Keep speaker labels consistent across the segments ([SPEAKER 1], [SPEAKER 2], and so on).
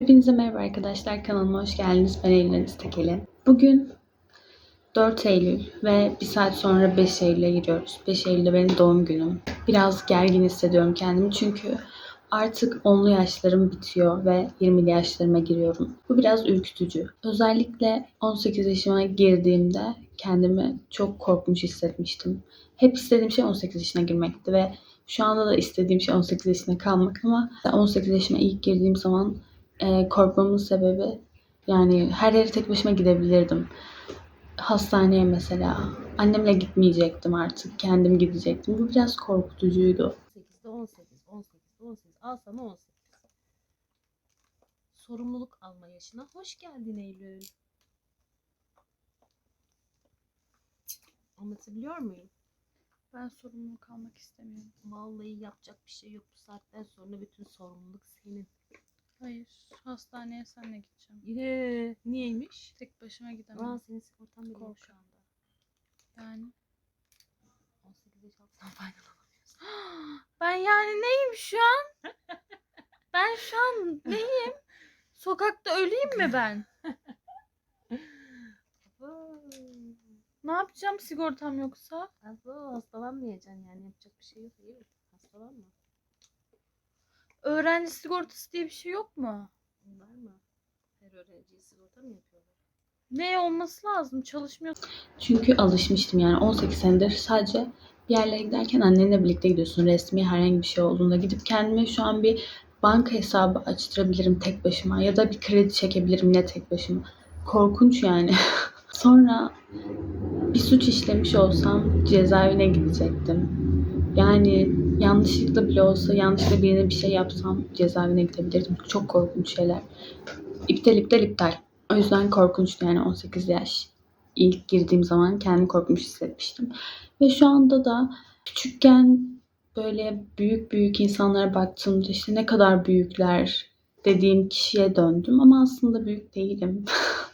[SPEAKER 1] Hepinize merhaba arkadaşlar. Kanalıma hoş geldiniz. Ben Eylül Tekeli. Bugün 4 Eylül ve bir saat sonra 5 Eylül'e giriyoruz. 5 Eylül'de benim doğum günüm. Biraz gergin hissediyorum kendimi çünkü artık 10'lu yaşlarım bitiyor ve 20'li yaşlarıma giriyorum. Bu biraz ürkütücü. Özellikle 18 yaşıma girdiğimde kendimi çok korkmuş hissetmiştim. Hep istediğim şey 18 yaşına girmekti ve şu anda da istediğim şey 18 yaşına kalmak ama 18 yaşıma ilk girdiğim zaman e, korkmamın sebebi yani her yere tek başıma gidebilirdim. Hastaneye mesela. Annemle gitmeyecektim artık. Kendim gidecektim. Bu biraz korkutucuydu.
[SPEAKER 2] 18'de 18, 18, 18. Al sana 18. Sorumluluk alma yaşına hoş geldin Eylül. Anlatabiliyor muyum?
[SPEAKER 3] Ben sorumluluk almak istemiyorum.
[SPEAKER 2] Vallahi yapacak bir şey yok. Bu saatten sonra bütün sorumluluk senin.
[SPEAKER 3] Hayır. Hastaneye senle gideceğim.
[SPEAKER 2] Yee, niyeymiş?
[SPEAKER 3] Tek başıma gidemem.
[SPEAKER 2] Aa senin sigortan bile yok
[SPEAKER 3] Kork.
[SPEAKER 2] şu anda.
[SPEAKER 3] Yani.
[SPEAKER 2] 18 yaş altından faydalanamıyorsun.
[SPEAKER 3] Ben yani neyim şu an? ben şu an neyim? Sokakta öleyim mi ben? Ne yapacağım sigortam yoksa?
[SPEAKER 2] abo, hastalanmayacaksın yani yapacak bir şey yok. İyi. Hastalanma.
[SPEAKER 3] Öğrenci sigortası diye bir şey yok mu?
[SPEAKER 2] Var mı? Her öğrenciye sigorta mı yapıyorlar?
[SPEAKER 3] Ne olması lazım? Çalışmıyor.
[SPEAKER 1] Çünkü alışmıştım yani 18 senedir sadece bir yerlere giderken annenle birlikte gidiyorsun. Resmi herhangi bir şey olduğunda gidip kendime şu an bir banka hesabı açtırabilirim tek başıma ya da bir kredi çekebilirim yine tek başıma. Korkunç yani. Sonra bir suç işlemiş olsam cezaevine gidecektim. Yani yanlışlıkla bile olsa yanlışlıkla birine bir şey yapsam cezaevine gidebilirdim. Çok korkunç şeyler. İptal iptal iptal. O yüzden korkunçtu yani 18 yaş. İlk girdiğim zaman kendimi korkmuş hissetmiştim. Ve şu anda da küçükken böyle büyük büyük insanlara baktığımda işte ne kadar büyükler dediğim kişiye döndüm. Ama aslında büyük değilim.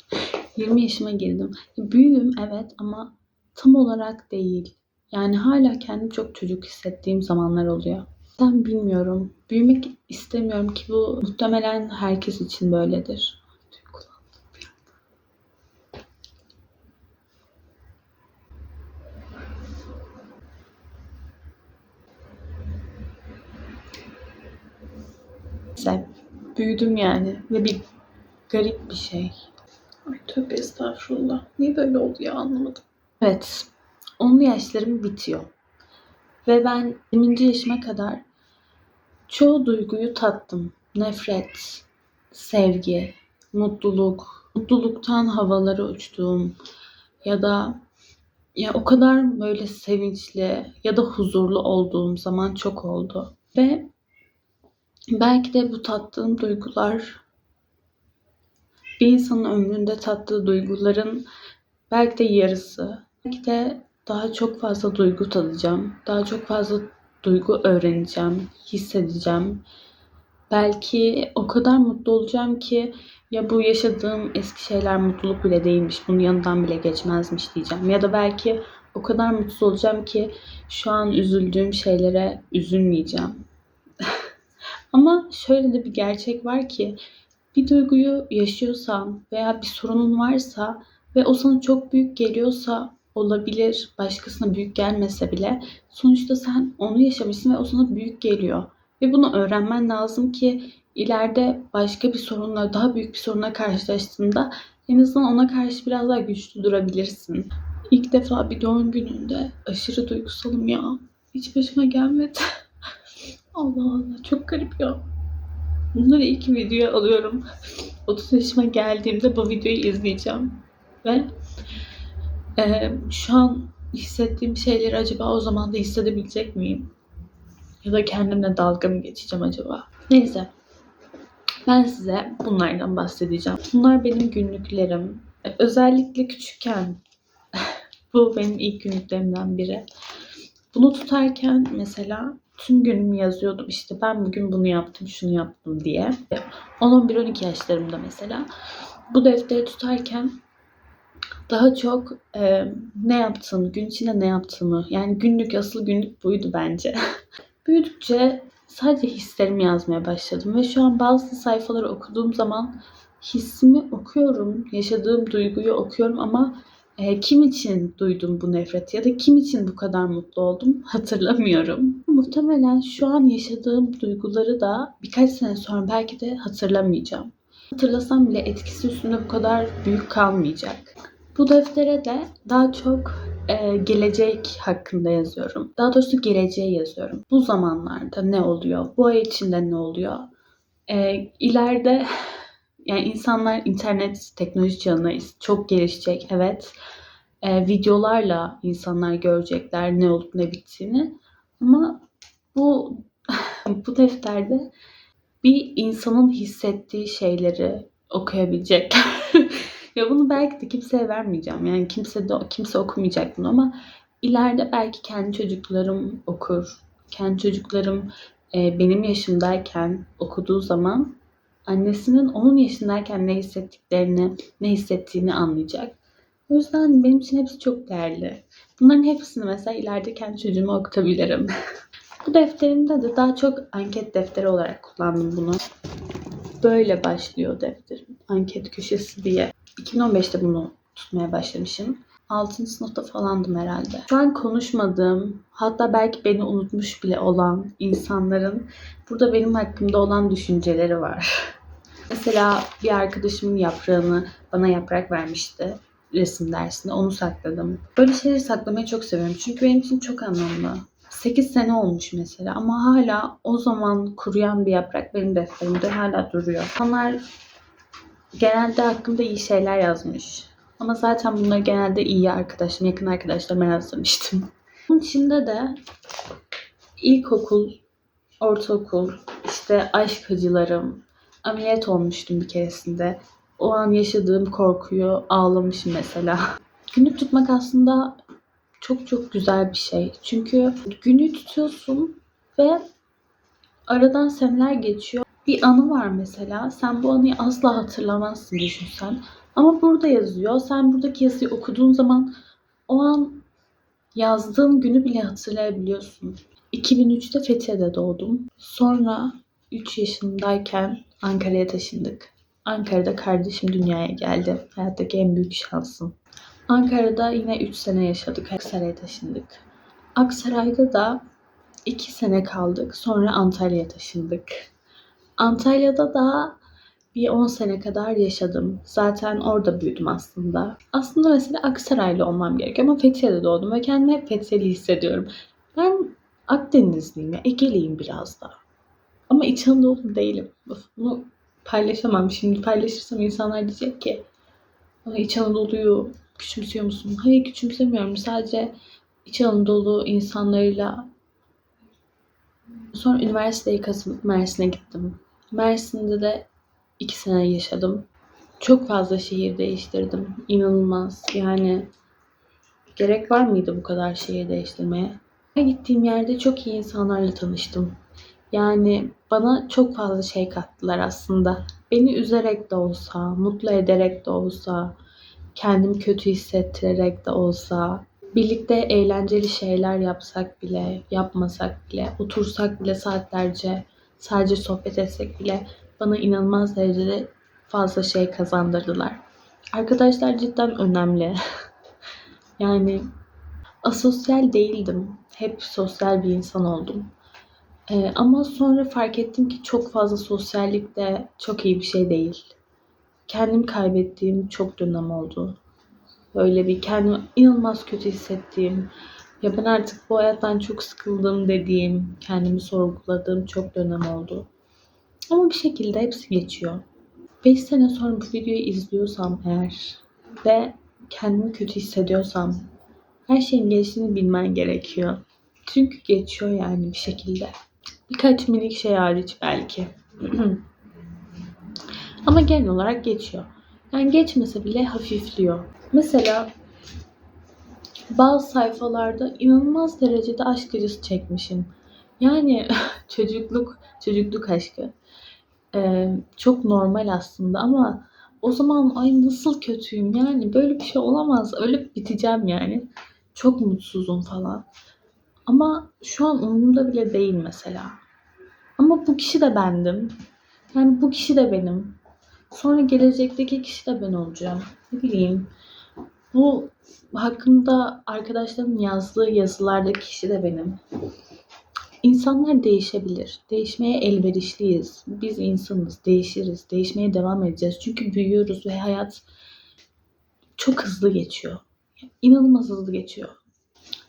[SPEAKER 1] 20 yaşıma girdim. Büyüğüm evet ama tam olarak değil. Yani hala kendimi çok çocuk hissettiğim zamanlar oluyor. Ben bilmiyorum. Büyümek istemiyorum ki bu muhtemelen herkes için böyledir. Neyse, büyüdüm yani ve bir garip bir şey. Ay tövbe estağfurullah. Niye böyle oldu ya anlamadım. Evet, 10'lu yaşlarım bitiyor. Ve ben 20. yaşıma kadar çoğu duyguyu tattım. Nefret, sevgi, mutluluk, mutluluktan havalara uçtuğum ya da ya o kadar böyle sevinçli ya da huzurlu olduğum zaman çok oldu. Ve belki de bu tattığım duygular bir insanın ömründe tattığı duyguların belki de yarısı. Belki de daha çok fazla duygu tadacağım. Daha çok fazla duygu öğreneceğim, hissedeceğim. Belki o kadar mutlu olacağım ki ya bu yaşadığım eski şeyler mutluluk bile değilmiş, bunun yanından bile geçmezmiş diyeceğim. Ya da belki o kadar mutsuz olacağım ki şu an üzüldüğüm şeylere üzülmeyeceğim. Ama şöyle de bir gerçek var ki bir duyguyu yaşıyorsan veya bir sorunun varsa ve o sana çok büyük geliyorsa olabilir, başkasına büyük gelmese bile sonuçta sen onu yaşamışsın ve o sana büyük geliyor. Ve bunu öğrenmen lazım ki ileride başka bir sorunla, daha büyük bir sorunla karşılaştığında en azından ona karşı biraz daha güçlü durabilirsin. İlk defa bir doğum gününde aşırı duygusalım ya. Hiç başıma gelmedi. Allah Allah çok garip ya. Bunları ilk videoya alıyorum. 30 yaşıma geldiğimde bu videoyu izleyeceğim. Ve ee, şu an hissettiğim şeyleri acaba o zaman da hissedebilecek miyim? Ya da kendimle dalga mı geçeceğim acaba? Neyse. Ben size bunlardan bahsedeceğim. Bunlar benim günlüklerim. Ee, Özellikle küçükken bu benim ilk günlüklerimden biri. Bunu tutarken mesela tüm günümü yazıyordum. İşte ben bugün bunu yaptım, şunu yaptım diye. 10-11-12 yaşlarımda mesela. Bu defteri tutarken daha çok e, ne yaptığımı, gün içinde ne yaptığımı, yani günlük asıl günlük buydu bence. Büyüdükçe sadece hislerimi yazmaya başladım. Ve şu an bazı sayfaları okuduğum zaman hissimi okuyorum, yaşadığım duyguyu okuyorum ama e, kim için duydum bu nefreti ya da kim için bu kadar mutlu oldum hatırlamıyorum. Muhtemelen şu an yaşadığım duyguları da birkaç sene sonra belki de hatırlamayacağım. Hatırlasam bile etkisi üstünde bu kadar büyük kalmayacak. Bu deftere de daha çok e, gelecek hakkında yazıyorum. Daha doğrusu geleceğe yazıyorum. Bu zamanlarda ne oluyor? Bu ay içinde ne oluyor? E, ileride yani insanlar internet teknoloji çağındayız. Çok gelişecek evet. E, videolarla insanlar görecekler ne olup ne bittiğini. Ama bu bu defterde bir insanın hissettiği şeyleri okuyabilecekler. ya bunu belki de kimseye vermeyeceğim. Yani kimse de kimse okumayacak bunu ama ileride belki kendi çocuklarım okur. Kendi çocuklarım e, benim yaşımdayken okuduğu zaman annesinin onun yaşındayken ne hissettiklerini, ne hissettiğini anlayacak. O yüzden benim için hepsi çok değerli. Bunların hepsini mesela ileride kendi çocuğuma okutabilirim. Bu defterimde de daha çok anket defteri olarak kullandım bunu. Böyle başlıyor defterim. Anket köşesi diye. 2015'te bunu tutmaya başlamışım. 6. sınıfta falandım herhalde. Şu an konuşmadığım, hatta belki beni unutmuş bile olan insanların burada benim hakkımda olan düşünceleri var. Mesela bir arkadaşımın yaprağını bana yaprak vermişti resim dersinde. Onu sakladım. Böyle şeyleri saklamayı çok seviyorum. Çünkü benim için çok anlamlı. 8 sene olmuş mesela ama hala o zaman kuruyan bir yaprak benim defterimde hala duruyor. Onlar genelde hakkımda iyi şeyler yazmış. Ama zaten bunları genelde iyi arkadaşım, yakın arkadaşlarıma yazmıştım. Bunun içinde de ilkokul, ortaokul, işte aşk acılarım, ameliyat olmuştum bir keresinde. O an yaşadığım korkuyu ağlamışım mesela. Günlük tutmak aslında çok çok güzel bir şey. Çünkü günü tutuyorsun ve aradan seneler geçiyor. Bir anı var mesela. Sen bu anıyı asla hatırlamazsın düşünsen. Ama burada yazıyor. Sen buradaki yazıyı okuduğun zaman o an yazdığın günü bile hatırlayabiliyorsun. 2003'te Fethiye'de doğdum. Sonra 3 yaşındayken Ankara'ya taşındık. Ankara'da kardeşim dünyaya geldi. Hayattaki en büyük şansım. Ankara'da yine 3 sene yaşadık. Aksaray'a taşındık. Aksaray'da da 2 sene kaldık. Sonra Antalya'ya taşındık. Antalya'da da bir 10 sene kadar yaşadım. Zaten orada büyüdüm aslında. Aslında mesela Aksaraylı olmam gerekiyor ama Fethiye'de doğdum ve kendimi hep Fethiyeli hissediyorum. Ben Akdenizliyim ya, Ege'liyim biraz da. Ama İç Anadolu değilim. Bunu paylaşamam. Şimdi paylaşırsam insanlar diyecek ki "Aa, İç Anadolu'yu küçümsüyor musun? Hayır küçümsemiyorum. Sadece İç Anadolu insanlarıyla Sonra üniversiteyi kazanıp Mersin'e gittim. Mersin'de de iki sene yaşadım. Çok fazla şehir değiştirdim. İnanılmaz. Yani gerek var mıydı bu kadar şehir değiştirmeye? Her gittiğim yerde çok iyi insanlarla tanıştım. Yani bana çok fazla şey kattılar aslında. Beni üzerek de olsa, mutlu ederek de olsa, kendimi kötü hissettirerek de olsa, birlikte eğlenceli şeyler yapsak bile, yapmasak bile, otursak bile saatlerce sadece sohbet etsek bile bana inanılmaz derecede fazla şey kazandırdılar. Arkadaşlar cidden önemli. yani asosyal değildim. Hep sosyal bir insan oldum. Ee, ama sonra fark ettim ki çok fazla sosyallik de çok iyi bir şey değil. Kendimi kaybettiğim çok dönem oldu. Böyle bir kendimi inanılmaz kötü hissettiğim, ya ben artık bu hayattan çok sıkıldım dediğim, kendimi sorguladığım çok dönem oldu. Ama bir şekilde hepsi geçiyor. 5 sene sonra bu videoyu izliyorsam eğer ve kendimi kötü hissediyorsam her şeyin geçtiğini bilmen gerekiyor. Çünkü geçiyor yani bir şekilde. Birkaç minik şey hariç belki. Ama genel olarak geçiyor. Yani geçmese bile hafifliyor. Mesela bazı sayfalarda inanılmaz derecede aşk acısı çekmişim. Yani çocukluk, çocukluk aşkı. Ee, çok normal aslında ama o zaman ay nasıl kötüyüm yani böyle bir şey olamaz. Ölüp biteceğim yani. Çok mutsuzum falan. Ama şu an umurumda bile değil mesela. Ama bu kişi de bendim. Yani bu kişi de benim. Sonra gelecekteki kişi de ben olacağım. Ne bileyim. Bu hakkında arkadaşlarımın yazdığı yazılardaki kişi de benim. İnsanlar değişebilir. Değişmeye elverişliyiz. Biz insanız, değişiriz. Değişmeye devam edeceğiz. Çünkü büyüyoruz ve hayat çok hızlı geçiyor. İnanılmaz hızlı geçiyor.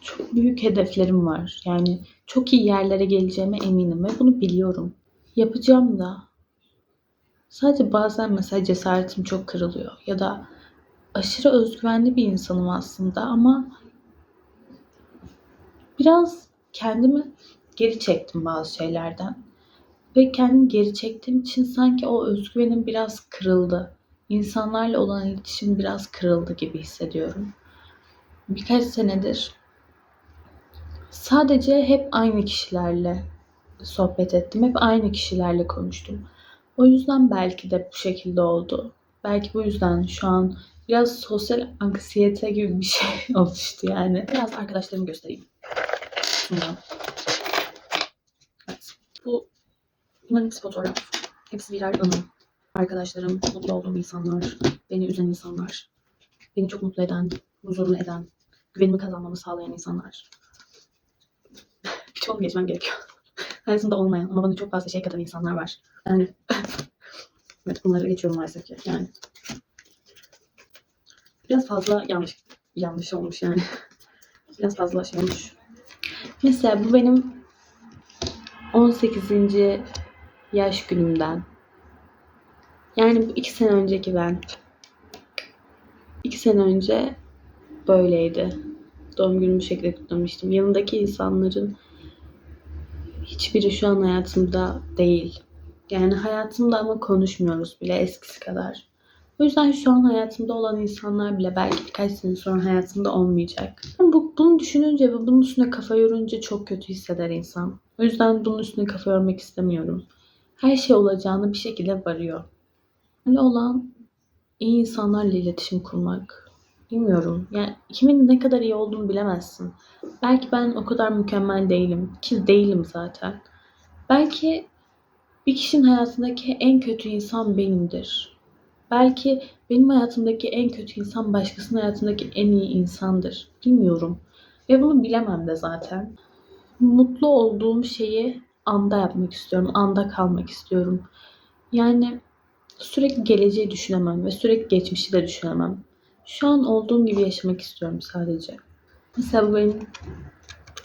[SPEAKER 1] Çok büyük hedeflerim var. Yani çok iyi yerlere geleceğime eminim ve bunu biliyorum. Yapacağım da. Sadece bazen mesela cesaretim çok kırılıyor ya da aşırı özgüvenli bir insanım aslında ama biraz kendimi geri çektim bazı şeylerden. Ve kendimi geri çektiğim için sanki o özgüvenim biraz kırıldı. İnsanlarla olan iletişim biraz kırıldı gibi hissediyorum. Birkaç senedir sadece hep aynı kişilerle sohbet ettim. Hep aynı kişilerle konuştum. O yüzden belki de bu şekilde oldu. Belki bu yüzden şu an biraz sosyal anksiyete gibi bir şey oluştu yani. Biraz arkadaşlarımı göstereyim. Bundan. Evet. Bu bunların hepsi fotoğraf. Hepsi birer anı. Arkadaşlarım, mutlu olduğum insanlar, beni üzen insanlar, beni çok mutlu eden, huzurlu eden, güvenimi kazanmamı sağlayan insanlar. Birçoğunu geçmem gerekiyor. Hayatımda olmayan ama bana çok fazla şey katan insanlar var. Yani evet bunları geçiyorum maalesef ki. Yani biraz fazla yanlış yanlış olmuş yani. Biraz fazla şey olmuş. Mesela bu benim 18. yaş günümden. Yani bu iki sene önceki ben. İki sene önce böyleydi. Doğum günümü şekilde kutlamıştım. Yanındaki insanların hiçbiri şu an hayatımda değil. Yani hayatımda ama konuşmuyoruz bile eskisi kadar. O yüzden şu an hayatımda olan insanlar bile belki birkaç sene sonra hayatımda olmayacak. Bu, bunu düşününce ve bunun üstüne kafa yorunca çok kötü hisseder insan. O yüzden bunun üstüne kafa yormak istemiyorum. Her şey olacağını bir şekilde varıyor. Öyle olan iyi insanlarla iletişim kurmak. Bilmiyorum. Yani kimin ne kadar iyi olduğunu bilemezsin. Belki ben o kadar mükemmel değilim. Ki değilim zaten. Belki bir kişinin hayatındaki en kötü insan benimdir. Belki benim hayatımdaki en kötü insan başkasının hayatındaki en iyi insandır. Bilmiyorum. Ve bunu bilemem de zaten. Mutlu olduğum şeyi anda yapmak istiyorum. Anda kalmak istiyorum. Yani sürekli geleceği düşünemem ve sürekli geçmişi de düşünemem. Şu an olduğum gibi yaşamak istiyorum sadece. Mesela benim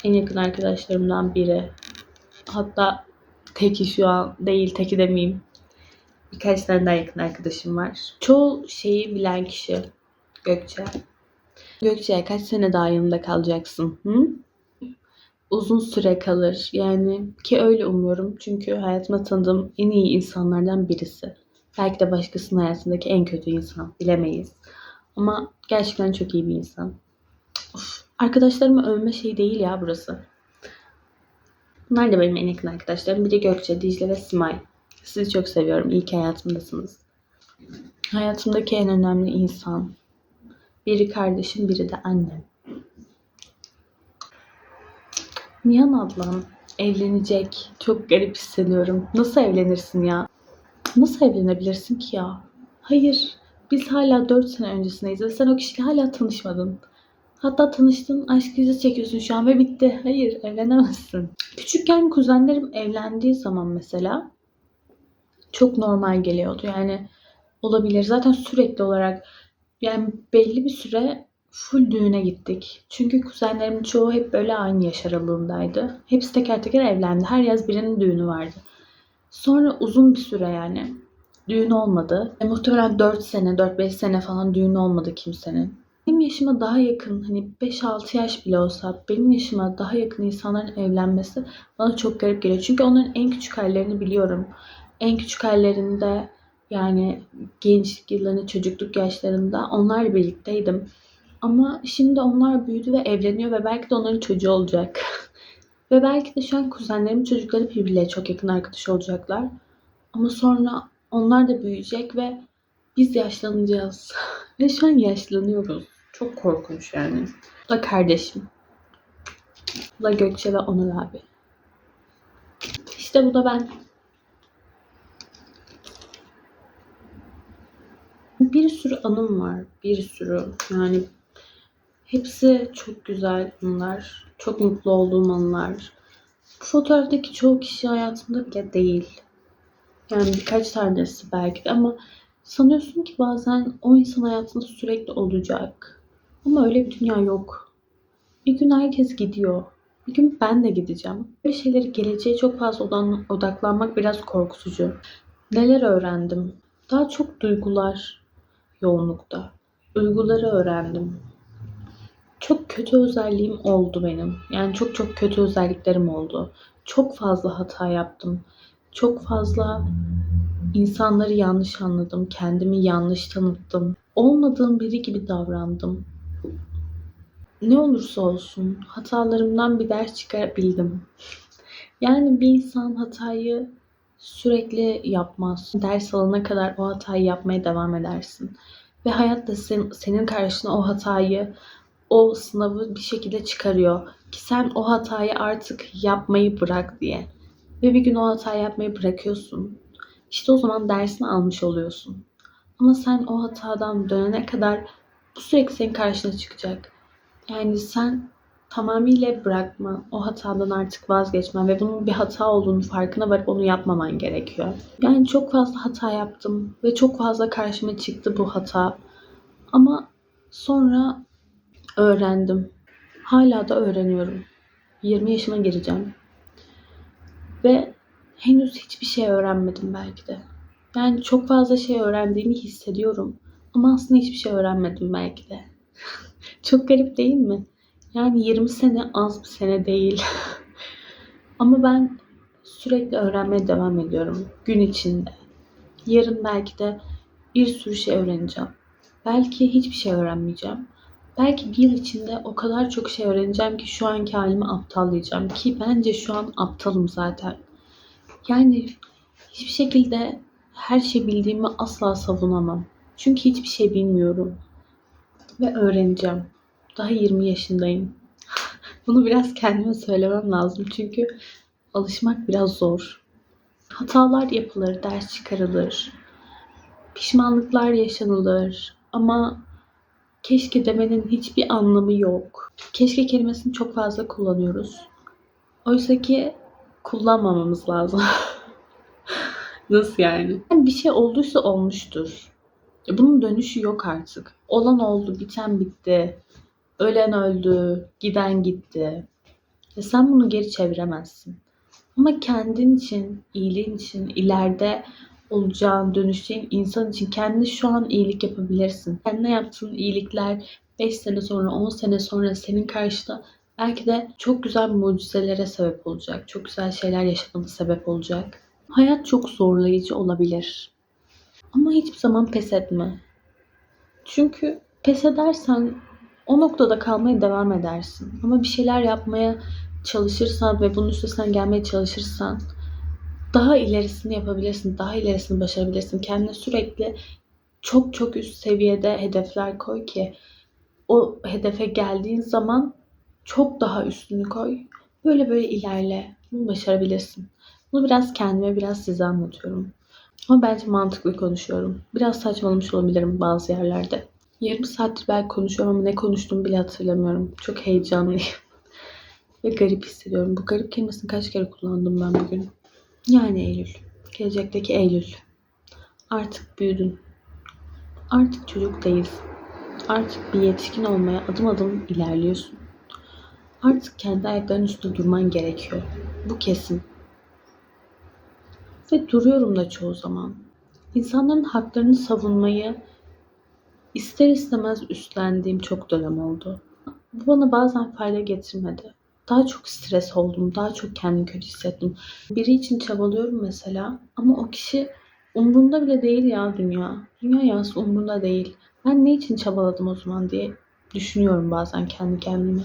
[SPEAKER 1] en yakın arkadaşlarımdan biri. Hatta teki şu an değil, teki demeyeyim. Birkaç tane daha yakın arkadaşım var. Çoğu şeyi bilen kişi Gökçe. Gökçe kaç sene daha yanımda kalacaksın? Hı? Uzun süre kalır. Yani ki öyle umuyorum. Çünkü hayatımda tanıdığım en iyi insanlardan birisi. Belki de başkasının hayatındaki en kötü insan. Bilemeyiz. Ama gerçekten çok iyi bir insan. Of, arkadaşlarımı övme şey değil ya burası. Bunlar da benim en yakın arkadaşlarım. Biri Gökçe, Dicle ve Simay. Sizi çok seviyorum. İyi ki hayatımdasınız. Hayatımdaki en önemli insan. Biri kardeşim, biri de annem. Nihan ablam evlenecek. Çok garip hissediyorum. Nasıl evlenirsin ya? Nasıl evlenebilirsin ki ya? Hayır. Biz hala 4 sene öncesindeyiz ve sen o kişiyle hala tanışmadın. Hatta tanıştın, aşk yüzü çekiyorsun şu an ve bitti. Hayır, evlenemezsin. Küçükken kuzenlerim evlendiği zaman mesela çok normal geliyordu. Yani olabilir. Zaten sürekli olarak yani belli bir süre full düğüne gittik. Çünkü kuzenlerimin çoğu hep böyle aynı yaş aralığındaydı. Hepsi teker teker evlendi. Her yaz birinin düğünü vardı. Sonra uzun bir süre yani düğün olmadı. E, muhtemelen 4 sene, 4-5 sene falan düğün olmadı kimsenin. Benim yaşıma daha yakın hani 5-6 yaş bile olsa benim yaşıma daha yakın insanların evlenmesi bana çok garip geliyor. Çünkü onların en küçük hallerini biliyorum. En küçük hallerinde yani gençlik yıllarında, çocukluk yaşlarında onlarla birlikteydim. Ama şimdi onlar büyüdü ve evleniyor ve belki de onların çocuğu olacak. ve belki de şu an kuzenlerimin çocukları birbirleriyle çok yakın arkadaş olacaklar. Ama sonra onlar da büyüyecek ve biz yaşlanacağız. ve şu an yaşlanıyoruz. Çok korkunç yani. Bu da kardeşim. Bu da Gökçe ve Onur abi. İşte bu da ben. Bir sürü anım var. Bir sürü. Yani hepsi çok güzel anılar. Çok mutlu olduğum anılar. Bu fotoğraftaki çoğu kişi hayatımda bile değil. Yani birkaç tanesi belki de ama sanıyorsun ki bazen o insan hayatında sürekli olacak. Ama öyle bir dünya yok. Bir gün herkes gidiyor. Bir gün ben de gideceğim. Böyle şeyleri geleceğe çok fazla odaklanmak biraz korkutucu. Neler öğrendim? Daha çok duygular yoğunlukta. Duyguları öğrendim. Çok kötü özelliğim oldu benim. Yani çok çok kötü özelliklerim oldu. Çok fazla hata yaptım. Çok fazla insanları yanlış anladım. Kendimi yanlış tanıttım. Olmadığım biri gibi davrandım. Ne olursa olsun hatalarımdan bir ders çıkarabildim. Yani bir insan hatayı sürekli yapmaz. Ders alana kadar o hatayı yapmaya devam edersin. Ve hayat da sen- senin karşına o hatayı, o sınavı bir şekilde çıkarıyor. Ki sen o hatayı artık yapmayı bırak diye. Ve bir gün o hatayı yapmayı bırakıyorsun. İşte o zaman dersini almış oluyorsun. Ama sen o hatadan dönene kadar bu sürekli senin karşına çıkacak. Yani sen tamamıyla bırakma, o hatadan artık vazgeçmen ve bunun bir hata olduğunu farkına varıp onu yapmaman gerekiyor. Yani çok fazla hata yaptım ve çok fazla karşıma çıktı bu hata. Ama sonra öğrendim. Hala da öğreniyorum. 20 yaşıma gireceğim. Ve henüz hiçbir şey öğrenmedim belki de. Yani çok fazla şey öğrendiğimi hissediyorum. Ama aslında hiçbir şey öğrenmedim belki de. çok garip değil mi? Yani 20 sene az bir sene değil. Ama ben sürekli öğrenmeye devam ediyorum gün içinde. Yarın belki de bir sürü şey öğreneceğim. Belki hiçbir şey öğrenmeyeceğim. Belki bir yıl içinde o kadar çok şey öğreneceğim ki şu anki halimi aptallayacağım. Ki bence şu an aptalım zaten. Yani hiçbir şekilde her şey bildiğimi asla savunamam. Çünkü hiçbir şey bilmiyorum. Ve öğreneceğim. Daha 20 yaşındayım. Bunu biraz kendime söylemem lazım. Çünkü alışmak biraz zor. Hatalar yapılır, ders çıkarılır. Pişmanlıklar yaşanılır. Ama keşke demenin hiçbir anlamı yok. Keşke kelimesini çok fazla kullanıyoruz. Oysa ki kullanmamamız lazım. Nasıl yani? Yani bir şey olduysa olmuştur. Ya Bunun dönüşü yok artık. Olan oldu, biten bitti. Ölen öldü, giden gitti. Ya sen bunu geri çeviremezsin. Ama kendin için, iyiliğin için, ileride olacağın, dönüşeceğin insan için kendi şu an iyilik yapabilirsin. Kendine yaptığın iyilikler 5 sene sonra, 10 sene sonra senin karşında belki de çok güzel mucizelere sebep olacak. Çok güzel şeyler yaşamana sebep olacak. Hayat çok zorlayıcı olabilir. Ama hiçbir zaman pes etme. Çünkü pes edersen o noktada kalmaya devam edersin. Ama bir şeyler yapmaya çalışırsan ve bunun üstesinden gelmeye çalışırsan daha ilerisini yapabilirsin, daha ilerisini başarabilirsin. Kendine sürekli çok çok üst seviyede hedefler koy ki o hedefe geldiğin zaman çok daha üstünü koy. Böyle böyle ilerle. Bunu başarabilirsin. Bunu biraz kendime, biraz size anlatıyorum. Ama bence mantıklı konuşuyorum. Biraz saçmalamış olabilirim bazı yerlerde. Yarım saattir belki konuşuyorum ama ne konuştuğumu bile hatırlamıyorum. Çok heyecanlıyım. Ve garip hissediyorum. Bu garip kelimesini kaç kere kullandım ben bugün. Yani Eylül. Gelecekteki Eylül. Artık büyüdün. Artık çocuk değilsin. Artık bir yetişkin olmaya adım adım ilerliyorsun. Artık kendi ayaklarının üstünde durman gerekiyor. Bu kesin. Ve duruyorum da çoğu zaman. İnsanların haklarını savunmayı ister istemez üstlendiğim çok dönem oldu. Bu bana bazen fayda getirmedi. Daha çok stres oldum, daha çok kendimi kötü hissettim. Biri için çabalıyorum mesela ama o kişi umrunda bile değil ya dünya. Dünya yası umrunda değil. Ben ne için çabaladım o zaman diye düşünüyorum bazen kendi kendime.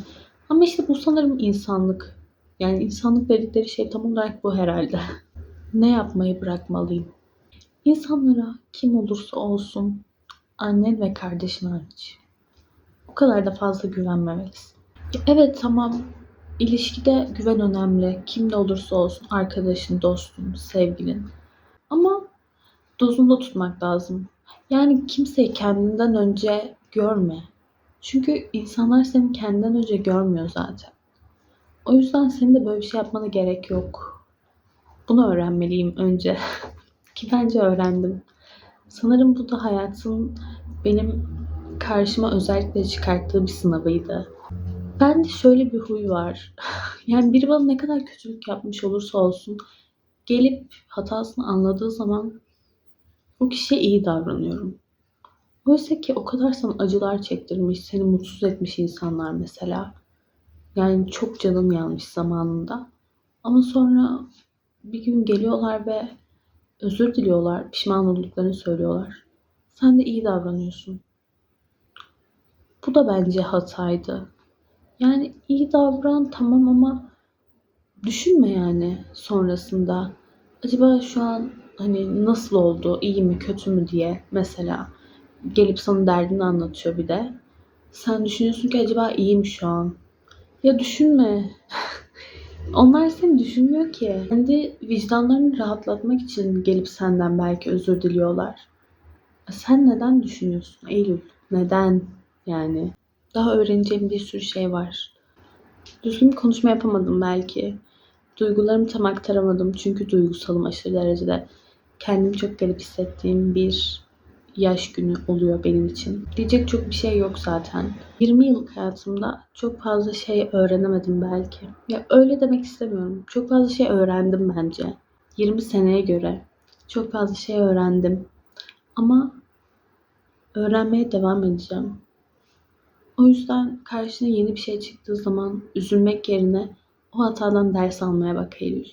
[SPEAKER 1] Ama işte bu sanırım insanlık. Yani insanlık dedikleri şey tam olarak bu herhalde. ne yapmayı bırakmalıyım? İnsanlara kim olursa olsun annen ve kardeşin hariç. O kadar da fazla güvenmemelisin. Evet tamam ilişkide güven önemli. Kim de olursa olsun arkadaşın, dostun, sevgilin. Ama dozunda tutmak lazım. Yani kimseyi kendinden önce görme. Çünkü insanlar seni kendinden önce görmüyor zaten. O yüzden senin de böyle bir şey yapmana gerek yok. Bunu öğrenmeliyim önce. Ki bence öğrendim. Sanırım bu da hayatın benim karşıma özellikle çıkarttığı bir sınavıydı. Bende şöyle bir huy var. Yani biri bana ne kadar kötülük yapmış olursa olsun gelip hatasını anladığı zaman o kişiye iyi davranıyorum. Oysa ki o kadar sana acılar çektirmiş, seni mutsuz etmiş insanlar mesela. Yani çok canım yanmış zamanında. Ama sonra bir gün geliyorlar ve özür diliyorlar, pişman olduklarını söylüyorlar. Sen de iyi davranıyorsun. Bu da bence hataydı. Yani iyi davran tamam ama düşünme yani sonrasında. Acaba şu an hani nasıl oldu, iyi mi, kötü mü diye mesela gelip sana derdini anlatıyor bir de. Sen düşünüyorsun ki acaba iyi mi şu an? Ya düşünme. Onlar seni düşünmüyor ki. Kendi vicdanlarını rahatlatmak için gelip senden belki özür diliyorlar. Sen neden düşünüyorsun Eylül? Neden? Yani daha öğreneceğim bir sürü şey var. Düzgün konuşma yapamadım belki. Duygularımı tam aktaramadım çünkü duygusalım aşırı derecede. Kendimi çok garip hissettiğim bir yaş günü oluyor benim için. Diyecek çok bir şey yok zaten. 20 yıllık hayatımda çok fazla şey öğrenemedim belki. Ya öyle demek istemiyorum. Çok fazla şey öğrendim bence. 20 seneye göre çok fazla şey öğrendim. Ama öğrenmeye devam edeceğim. O yüzden karşına yeni bir şey çıktığı zaman üzülmek yerine o hatadan ders almaya bak Eylül.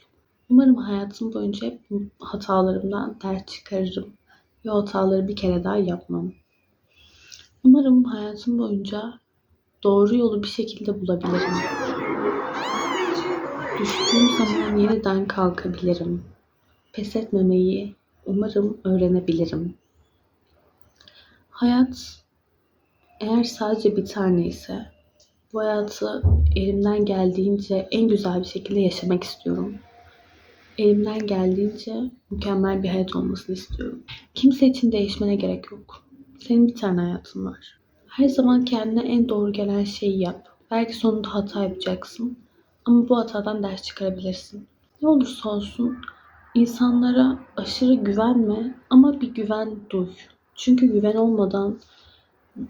[SPEAKER 1] Umarım hayatım boyunca hep hatalarımdan ders çıkarırım ve hataları bir kere daha yapmam. Umarım hayatım boyunca doğru yolu bir şekilde bulabilirim. Düştüğüm zaman yeniden kalkabilirim. Pes etmemeyi umarım öğrenebilirim. Hayat eğer sadece bir tane ise bu hayatı elimden geldiğince en güzel bir şekilde yaşamak istiyorum. Elimden geldiğince mükemmel bir hayat olmasını istiyorum. Kimse için değişmene gerek yok. Senin bir tane hayatın var. Her zaman kendine en doğru gelen şeyi yap. Belki sonunda hata yapacaksın. Ama bu hatadan ders çıkarabilirsin. Ne olursa olsun insanlara aşırı güvenme ama bir güven duy. Çünkü güven olmadan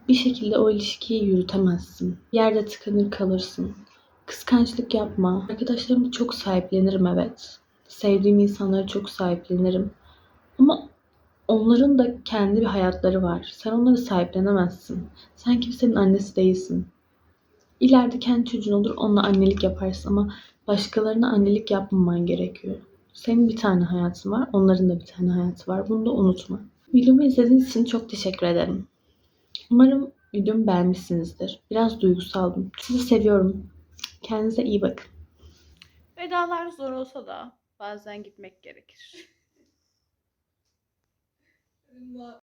[SPEAKER 1] bir şekilde o ilişkiyi yürütemezsin. Yerde tıkanır kalırsın. Kıskançlık yapma. Arkadaşlarımı çok sahiplenirim evet. Sevdiğim insanları çok sahiplenirim. Ama onların da kendi bir hayatları var. Sen onları sahiplenemezsin. Sen kimsenin annesi değilsin. İleride kendi çocuğun olur onunla annelik yaparsın ama başkalarına annelik yapmaman gerekiyor. Senin bir tane hayatın var, onların da bir tane hayatı var. Bunu da unutma. Videomu izlediğiniz için çok teşekkür ederim. Umarım videomu beğenmişsinizdir. Biraz duygusaldım. Sizi seviyorum. Kendinize iyi bakın.
[SPEAKER 3] Vedalar zor olsa da bazen gitmek gerekir.